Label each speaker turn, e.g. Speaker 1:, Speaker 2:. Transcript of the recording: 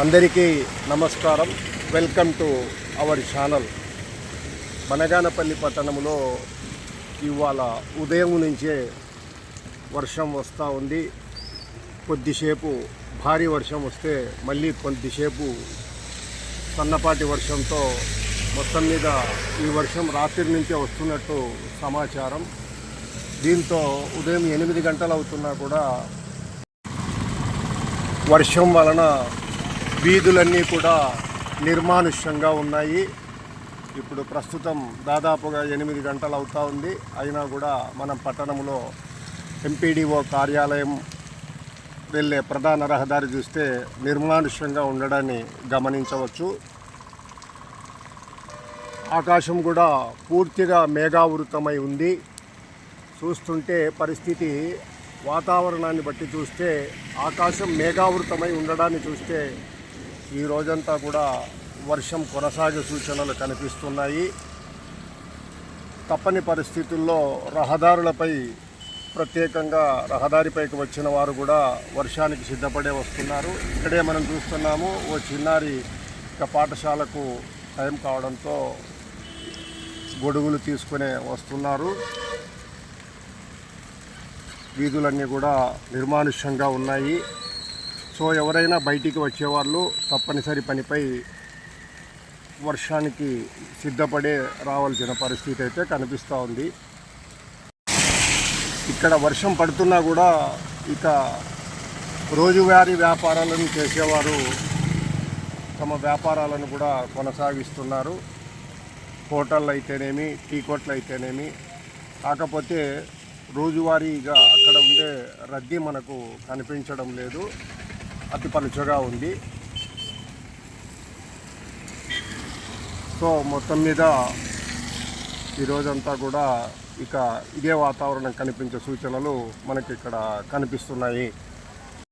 Speaker 1: అందరికీ నమస్కారం. Welcome to our channel. Banaganapalli పట్టణంలో ఇవాళ ఉదయం నుంచే వర్షం వస్తూ ఉంది. కొద్దిసేపు భారీ వర్షం వస్తే మళ్ళీ కొద్దిసేపు సన్నపాటి వర్షంతో మొత్తం మీద ఈ వర్షం రాత్రి నుంచే వస్తున్నట్టు సమాచారం. దీంతో ఉదయం ఎనిమిది గంటలు అవుతున్నా కూడా వర్షం వలన వీధులన్నీ కూడా నిర్మానుష్యంగా ఉన్నాయి. ఇప్పుడు ప్రస్తుతం దాదాపుగా ఎనిమిది గంటలు అవుతా ఉంది. అయినా కూడా మనం పట్టణంలో ఎంపీడీఓ కార్యాలయం వెళ్ళే ప్రధాన రహదారి చూస్తే నిర్మానుష్యంగా ఉండడాన్ని గమనించవచ్చు. ఆకాశం కూడా పూర్తిగా మేఘావృతమై ఉంది. చూస్తుంటే పరిస్థితి వాతావరణాన్ని బట్టి చూస్తే ఆకాశం మేఘావృతమై ఉండడాన్ని చూస్తే ఈ రోజంతా కూడా వర్షం కొనసాగే సూచనలు కనిపిస్తున్నాయి. తప్పని పరిస్థితుల్లో రహదారులపై ప్రత్యేకంగా రహదారిపైకి వచ్చిన వారు కూడా వర్షానికి సిద్ధపడే వస్తున్నారు. ఇక్కడే మనం చూస్తున్నాము ఓ చిన్నారి ఇక పాఠశాలకు టైం కావడంతో గొడుగులు తీసుకునే వస్తున్నారు. వీధులన్నీ కూడా నిర్మానుష్యంగా ఉన్నాయి. సో ఎవరైనా బయటికి వచ్చేవాళ్ళు తప్పనిసరి పనిపై వర్షానికి సిద్ధపడే రావాల్సిన పరిస్థితి అయితే కనిపిస్తూ ఉంది. ఇక్కడ వర్షం పడుతున్నా కూడా ఇక రోజువారీ వ్యాపారాలను చేసేవారు తమ వ్యాపారాలను కూడా కొనసాగిస్తున్నారు. హోటళ్ళు అయితేనేమి టీ కొట్లు అయితేనేమి. కాకపోతే రోజువారీగా అక్కడ ఉండే రద్దీ మనకు కనిపించడం లేదు. అతి పలుచగా ఉంది. సో మొత్తం మీద ఈరోజంతా కూడా ఇక ఇదే వాతావరణం కనిపించే సూచనలు మనకి ఇక్కడ కనిపిస్తున్నాయి.